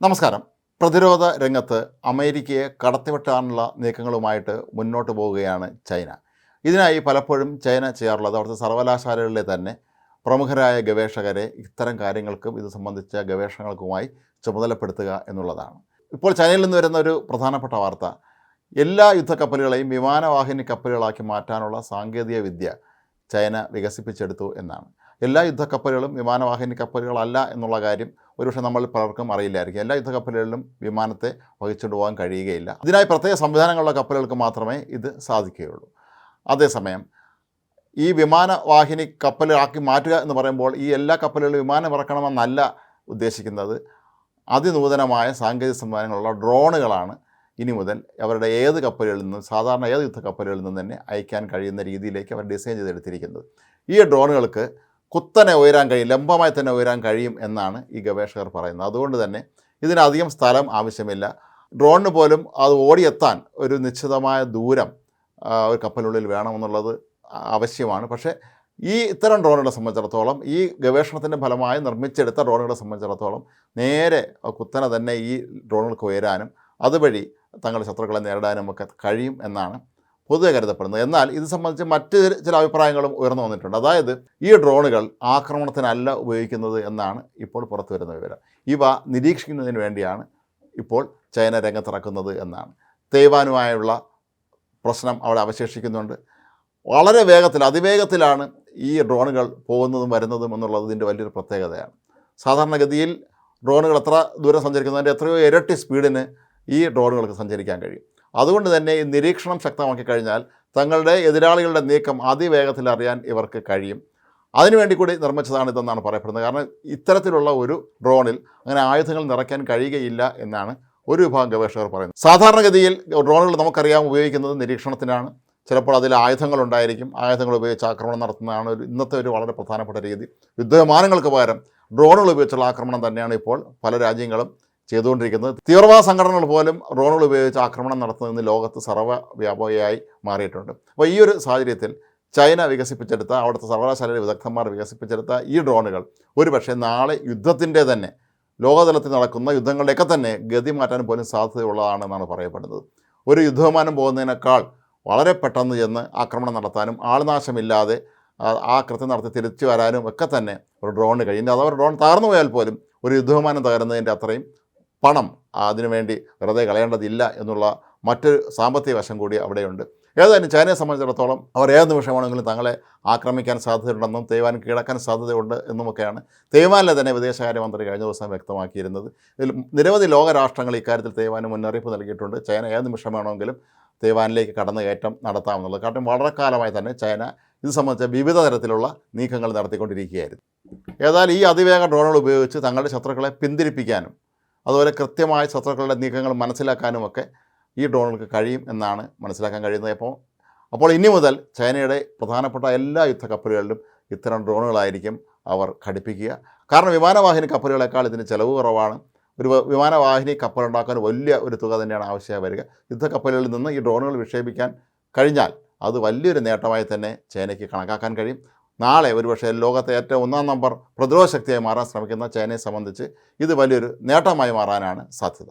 നമസ്കാരം. പ്രതിരോധ രംഗത്ത് അമേരിക്കയെ കടത്തിവെട്ടാനുള്ള നീക്കങ്ങളുമായിട്ട് മുന്നോട്ട് പോവുകയാണ് ചൈന. ഇതിനായി പലപ്പോഴും ചൈന ചെയ്യാറുള്ളത് അവിടുത്തെ സർവകലാശാലകളിലെ തന്നെ പ്രമുഖരായ ഗവേഷകരെ ഇത്തരം കാര്യങ്ങൾക്കും ഇത് സംബന്ധിച്ച ഗവേഷണങ്ങൾക്കുമായി ചുമതലപ്പെടുത്തുക എന്നുള്ളതാണ്. ഇപ്പോൾ ചൈനയിൽ നിന്ന് വരുന്ന ഒരു പ്രധാനപ്പെട്ട വാർത്ത എല്ലാ യുദ്ധക്കപ്പലുകളെയും വിമാനവാഹിനി കപ്പലുകളാക്കി മാറ്റാനുള്ള സാങ്കേതിക വിദ്യ ചൈന വികസിപ്പിച്ചെടുത്തു എന്നാണ്. എല്ലാ യുദ്ധക്കപ്പലുകളും വിമാനവാഹിനി കപ്പലുകളല്ല എന്നുള്ള കാര്യം ഒരുപക്ഷെ നമ്മൾ പലർക്കും അറിയില്ലായിരിക്കും. എല്ലാ യുദ്ധക്കപ്പലുകളിലും വിമാനത്തെ വഹിച്ചുകൊണ്ട് പോകാൻ കഴിയുകയില്ല. ഇതിനായി പ്രത്യേക സംവിധാനങ്ങളുള്ള കപ്പലുകൾക്ക് മാത്രമേ ഇത് സാധിക്കുകയുള്ളൂ. അതേസമയം ഈ വിമാനവാഹിനി കപ്പലാക്കി മാറ്റുക എന്ന് പറയുമ്പോൾ ഈ എല്ലാ കപ്പലുകളും വിമാനം ഇറക്കണമെന്നല്ല ഉദ്ദേശിക്കുന്നത്. അതിനൂതനമായ സാങ്കേതിക സംവിധാനങ്ങളുള്ള ഡ്രോണുകളാണ് ഇനി മുതൽ അവരുടെ ഏത് കപ്പലുകളിൽ നിന്നും സാധാരണ ഏത് യുദ്ധ കപ്പലുകളിൽ നിന്നും തന്നെ അയക്കാൻ കഴിയുന്ന രീതിയിലേക്ക് അവർ ഡിസൈൻ ചെയ്തെടുത്തിരിക്കുന്നത്. ഈ ഡ്രോണുകൾക്ക് കുത്തനെ ഉയരാൻ കഴിയും ലംബമായി തന്നെ ഉയരാൻ കഴിയും എന്നാണ് ഈ ഗവേഷകർ പറയുന്നത്. അതുകൊണ്ട് തന്നെ ഇതിനധികം സ്ഥലം ആവശ്യമില്ല. ഡ്രോണിന് പോലും അത് ഓടിയെത്താൻ ഒരു നിശ്ചിതമായ ദൂരം ഒരു കപ്പലിനുള്ളിൽ വേണമെന്നുള്ളത് ആവശ്യമാണ്. പക്ഷേ ഈ ഇത്തരം ഡ്രോണുകളെ സംബന്ധിച്ചിടത്തോളം ഈ ഗവേഷണത്തിന്റെ ഫലമായി നിർമ്മിച്ചെടുത്ത ഡ്രോണുകളെ സംബന്ധിച്ചിടത്തോളം നേരെ കുത്തനെ തന്നെ ഈ ഡ്രോണുകൾക്ക് ഉയരാനും അതുവഴി തങ്ങളുടെ ശത്രുക്കളെ നേരിടാനും ഒക്കെ കഴിയും എന്നാണ് പൊതുവെ കരുതപ്പെടുന്നത്. എന്നാൽ ഇത് സംബന്ധിച്ച് മറ്റ് ചില അഭിപ്രായങ്ങളും ഉയർന്നു വന്നിട്ടുണ്ട്. അതായത് ഈ ഡ്രോണുകൾ ആക്രമണത്തിനല്ല ഉപയോഗിക്കുന്നത് എന്നാണ് ഇപ്പോൾ പുറത്തു വരുന്ന വിവരം. ഇവ നിരീക്ഷിക്കുന്നതിന് വേണ്ടിയാണ് ഇപ്പോൾ ചൈന രംഗത്തിറക്കുന്നത് എന്നാണ്. തേയ്വാനുമായുള്ള പ്രശ്നം അവിടെ അവശേഷിക്കുന്നുണ്ട്. വളരെ വേഗത്തിൽ അതിവേഗത്തിലാണ് ഈ ഡ്രോണുകൾ പോകുന്നതും വരുന്നതും എന്നുള്ളത് ഇതിന്റെ വലിയൊരു പ്രത്യേകതയാണ്. സാധാരണഗതിയിൽ ഡ്രോണുകൾ എത്ര ദൂരം സഞ്ചരിക്കുന്നതിന്റെ എത്രയോ ഇരട്ടി സ്പീഡിന് ഈ ഡ്രോണുകൾക്ക് സഞ്ചരിക്കാൻ കഴിയും. അതുകൊണ്ട് തന്നെ ഈ നിരീക്ഷണം ശക്തമാക്കി കഴിഞ്ഞാൽ തങ്ങളുടെ എതിരാളികളുടെ നീക്കം അതിവേഗത്തിൽ അറിയാൻ ഇവർക്ക് കഴിയും. അതിനുവേണ്ടി കൂടി നിർമ്മിച്ചതാണ് ഇതെന്നാണ് പറയപ്പെടുന്നത്. കാരണം ഇത്തരത്തിലുള്ള ഒരു ഡ്രോണിൽ അങ്ങനെ ആയുധങ്ങൾ നിറയ്ക്കാൻ കഴിയുകയില്ല എന്നാണ് ഒരു വിഭാഗം ഗവേഷകർ പറയുന്നത്. സാധാരണഗതിയിൽ ഡ്രോണുകൾ നമുക്കറിയാം ഉപയോഗിക്കുന്നത് നിരീക്ഷണത്തിനാണ്. ചിലപ്പോൾ അതിൽ ആയുധങ്ങൾ ഉണ്ടായിരിക്കും. ആയുധങ്ങൾ ഉപയോഗിച്ച് ആക്രമണം നടത്തുന്നതാണ് ഒരു ഇന്നത്തെ ഒരു വളരെ പ്രധാനപ്പെട്ട രീതി. യുദ്ധവിമാനങ്ങൾക്ക് പകരം ഡ്രോണുകൾ ഉപയോഗിച്ചുള്ള ആക്രമണം തന്നെയാണ് ഇപ്പോൾ പല രാജ്യങ്ങളും ചെയ്തുകൊണ്ടിരിക്കുന്നത്. തീവ്രവാദ സംഘടനകൾ പോലും ഡ്രോണുകൾ ഉപയോഗിച്ച് ആക്രമണം നടത്തുന്നതിന് ലോകത്ത് സർവവ്യാപകയായി മാറിയിട്ടുണ്ട്. അപ്പോൾ ഈ ഒരു സാഹചര്യത്തിൽ ചൈന വികസിപ്പിച്ചെടുത്ത അവിടുത്തെ സർവകലാശാലയിലെ വിദഗ്ധന്മാർ വികസിപ്പിച്ചെടുത്ത ഈ ഡ്രോണുകൾ ഒരുപക്ഷെ നാളെ യുദ്ധത്തിന്റെ തന്നെ ലോകതലത്തിൽ നടക്കുന്ന യുദ്ധങ്ങളുടെയൊക്കെ തന്നെ ഗതി മാറ്റാൻ പോലും സാധ്യതയുള്ളതാണെന്നാണ് പറയപ്പെടുന്നത്. ഒരു യുദ്ധവിമാനം പോകുന്നതിനേക്കാൾ വളരെ പെട്ടെന്ന് ചെന്ന് ആക്രമണം നടത്താനും ആൾനാശമില്ലാതെ ആ- കൃത്യം നടത്തി തിരിച്ചു വരാനും ഒക്കെ തന്നെ ഒരു ഡ്രോണിന് കഴിയും. ഇനി അഥവാ ഡ്രോൺ തകർന്നു പോയാൽ പോലും ഒരു യുദ്ധവിമാനം തകരുന്നതിന്റെ അത്രയും പണം അതിനുവേണ്ടി വെറുതെ കളയേണ്ടതില്ല എന്നുള്ള മറ്റൊരു സാമ്പത്തിക വശം കൂടി അവിടെയുണ്ട്. ഏതായാലും ചൈനയെ സംബന്ധിച്ചിടത്തോളം അവർ ഏത് നിമിഷമാണെങ്കിലും തങ്ങളെ ആക്രമിക്കാൻ സാധ്യതയുണ്ടെന്നും തൈവാൻ കീഴടക്കാൻ സാധ്യതയുണ്ട് എന്നുമൊക്കെയാണ് തൈവാനിലെ തന്നെ വിദേശകാര്യമന്ത്രി കഴിഞ്ഞ ദിവസം വ്യക്തമാക്കിയിരുന്നത്. ഇതിൽ നിരവധി ലോകരാഷ്ട്രങ്ങൾ ഇക്കാര്യത്തിൽ തൈവാന് മുന്നറിയിപ്പ് നൽകിയിട്ടുണ്ട്. ചൈന ഏത് നിമിഷമാണെങ്കിലും തൈവാനിലേക്ക് തേയ്വാനിലേക്ക് കടന്നു കയറ്റം നടത്താമെന്നുള്ളത്. കാരണം വളരെ കാലമായി തന്നെ ചൈന ഇത് സംബന്ധിച്ച വിവിധ തരത്തിലുള്ള നീക്കങ്ങൾ നടത്തിക്കൊണ്ടിരിക്കുകയായിരുന്നു. ഏതായാലും ഈ അതിവേഗ ഡ്രോണുകൾ ഉപയോഗിച്ച് തങ്ങളുടെ ശത്രുക്കളെ പിന്തിരിപ്പിക്കാനും അതുപോലെ കൃത്യമായ ശത്രുക്കളുടെ നീക്കങ്ങൾ മനസ്സിലാക്കാനും ഒക്കെ ഈ ഡ്രോണുകൾക്ക് കഴിയും എന്നാണ് മനസ്സിലാക്കാൻ കഴിയുന്നത്. അപ്പോൾ അപ്പോൾ ഇനി മുതൽ ചൈനയുടെ പ്രധാനപ്പെട്ട എല്ലാ യുദ്ധ കപ്പലുകളിലും ഇത്തരം ഡ്രോണുകളായിരിക്കും അവർ ഘടിപ്പിക്കുക. കാരണം വിമാനവാഹിനി കപ്പലുകളെക്കാൾ ഇതിന് ചിലവ് കുറവാണ്. ഒരു വിമാനവാഹിനി കപ്പലുണ്ടാക്കാൻ വലിയ ഒരു തുക തന്നെയാണ് ആവശ്യമായി വരിക. യുദ്ധക്കപ്പലുകളിൽ നിന്ന് ഈ ഡ്രോണുകൾ വിക്ഷേപിക്കാൻ കഴിഞ്ഞാൽ അത് വലിയൊരു നേട്ടമായി തന്നെ ചൈനയ്ക്ക് കണക്കാക്കാൻ കഴിയും. നാളെ ഒരുപക്ഷെ ലോകത്തെ ഏറ്റവും ഒന്നാം നമ്പർ പ്രതിരോധ ശക്തിയായി മാറാൻ ശ്രമിക്കുന്ന ചൈനയെ സംബന്ധിച്ച് ഇത് വലിയൊരു നേട്ടമായി മാറാനാണ് സാധ്യത.